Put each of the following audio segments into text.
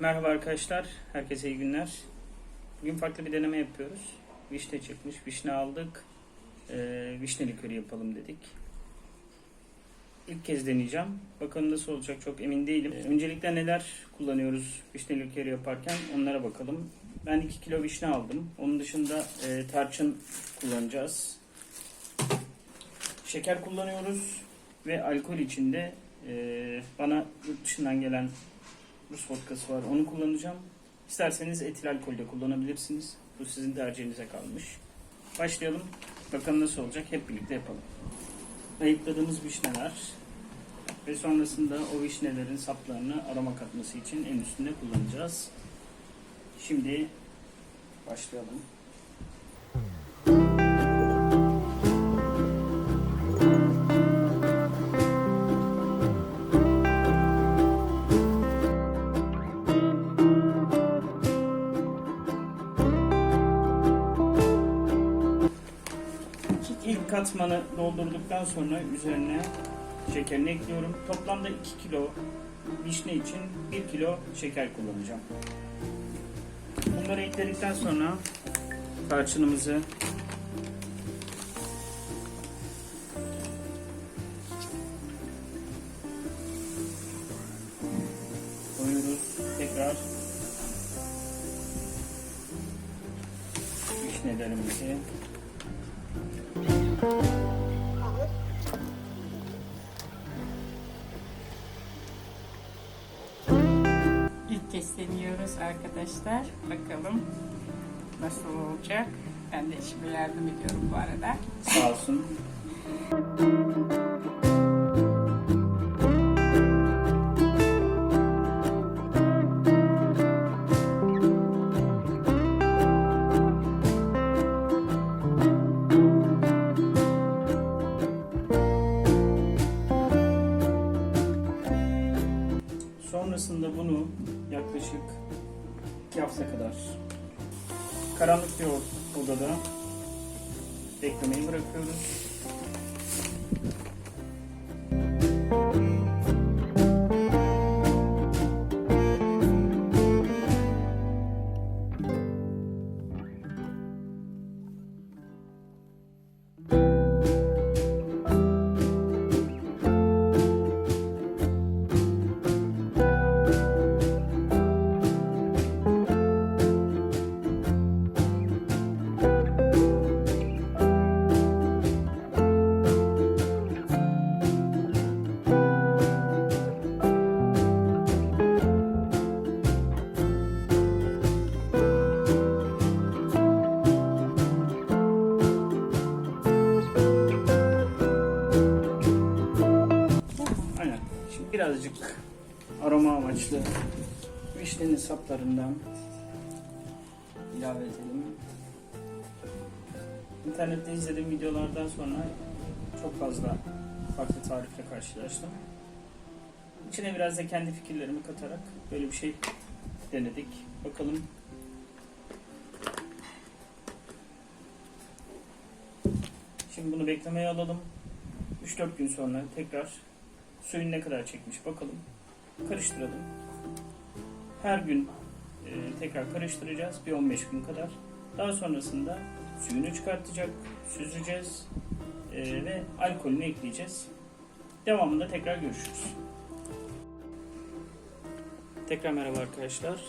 Merhaba arkadaşlar, herkese iyi günler. Bugün farklı bir deneme yapıyoruz. Vişne çıkmış, vişne aldık. Ee, vişne likörü yapalım dedik. İlk kez deneyeceğim. Bakalım nasıl olacak çok emin değilim. Ee, öncelikle neler kullanıyoruz vişne likörü yaparken onlara bakalım. Ben 2 kilo vişne aldım. Onun dışında e, tarçın kullanacağız. Şeker kullanıyoruz ve alkol içinde e, bana yurt dışından gelen Rus vodkası var. Onu kullanacağım. İsterseniz etil alkol de kullanabilirsiniz. Bu sizin tercihinize kalmış. Başlayalım. Bakalım nasıl olacak. Hep birlikte yapalım. Ayıkladığımız vişneler ve sonrasında o vişnelerin saplarını aroma katması için en üstünde kullanacağız. Şimdi başlayalım. İlk katmanı doldurduktan sonra üzerine şekerini ekliyorum. Toplamda 2 kilo vişne için 1 kilo şeker kullanacağım. Bunları ekledikten sonra tarçınımızı koyuyoruz. Tekrar vişnelerimizi deniyoruz arkadaşlar. Bakalım nasıl olacak. Ben de eşime yardım ediyorum bu arada. Sağ olsun. Sonrasında bunu yaklaşık 2 hafta kadar karanlık bir odada beklemeyi bırakıyoruz. Birazcık aroma amaçlı vişnenin saplarından ilave edelim. İnternette izlediğim videolardan sonra çok fazla farklı tarifle karşılaştım. İçine biraz da kendi fikirlerimi katarak böyle bir şey denedik. Bakalım Şimdi bunu beklemeye alalım. 3-4 gün sonra tekrar suyun ne kadar çekmiş bakalım. Karıştıralım. Her gün e, tekrar karıştıracağız bir 15 gün kadar. Daha sonrasında suyunu çıkartacak, süzeceğiz e, ve alkolünü ekleyeceğiz. Devamında tekrar görüşürüz. Tekrar merhaba arkadaşlar.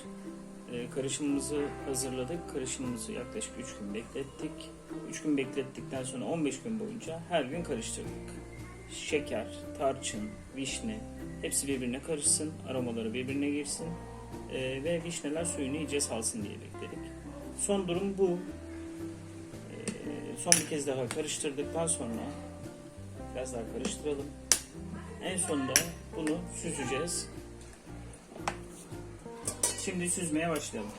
E, karışımımızı hazırladık. Karışımımızı yaklaşık 3 gün beklettik. 3 gün beklettikten sonra 15 gün boyunca her gün karıştırdık şeker, tarçın, vişne hepsi birbirine karışsın, aromaları birbirine girsin Ee, ve vişneler suyunu iyice salsın diye bekledik. Son durum bu. Ee, son bir kez daha karıştırdıktan sonra biraz daha karıştıralım. En sonunda bunu süzeceğiz. Şimdi süzmeye başlayalım.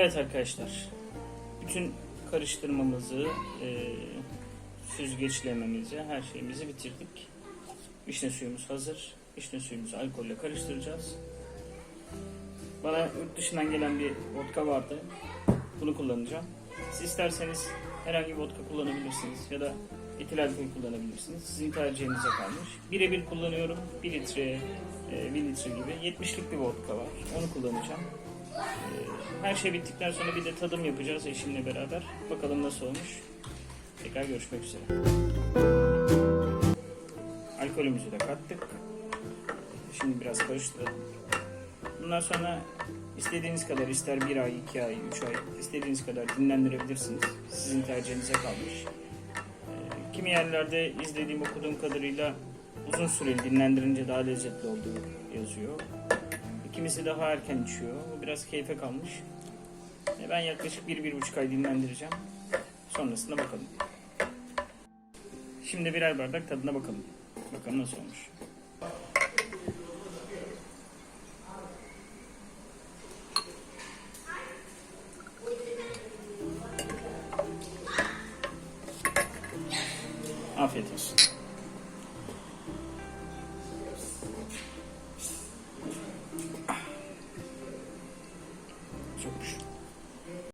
Evet arkadaşlar. Bütün karıştırmamızı, e, süzgeçlememizi, her şeyimizi bitirdik. Vişne suyumuz hazır. Vişne suyumuzu alkolle karıştıracağız. Bana yurt dışından gelen bir vodka vardı. Bunu kullanacağım. Siz isterseniz herhangi bir vodka kullanabilirsiniz ya da etil alkol kullanabilirsiniz. Sizin tercihinize kalmış. Birebir kullanıyorum. 1 litre, e, 1 litre gibi. 70'lik bir vodka var. Onu kullanacağım. E, Her şey bittikten sonra bir de tadım yapacağız eşimle beraber. Bakalım nasıl olmuş. Tekrar görüşmek üzere. Alkolümüzü de kattık. Şimdi biraz karıştıralım. Bundan sonra istediğiniz kadar ister bir ay, iki ay, üç ay istediğiniz kadar dinlendirebilirsiniz. Sizin tercihinize kalmış. Ee, Kimi yerlerde izlediğim okuduğum kadarıyla uzun süreli dinlendirince daha lezzetli olduğu yazıyor. Kimisi daha erken içiyor. Bu biraz keyfe kalmış. Ee, Ben yaklaşık bir, bir buçuk ay dinlendireceğim. Sonrasında bakalım. Şimdi birer bardak tadına bakalım. Bakalım nasıl olmuş. Afiyet olsun.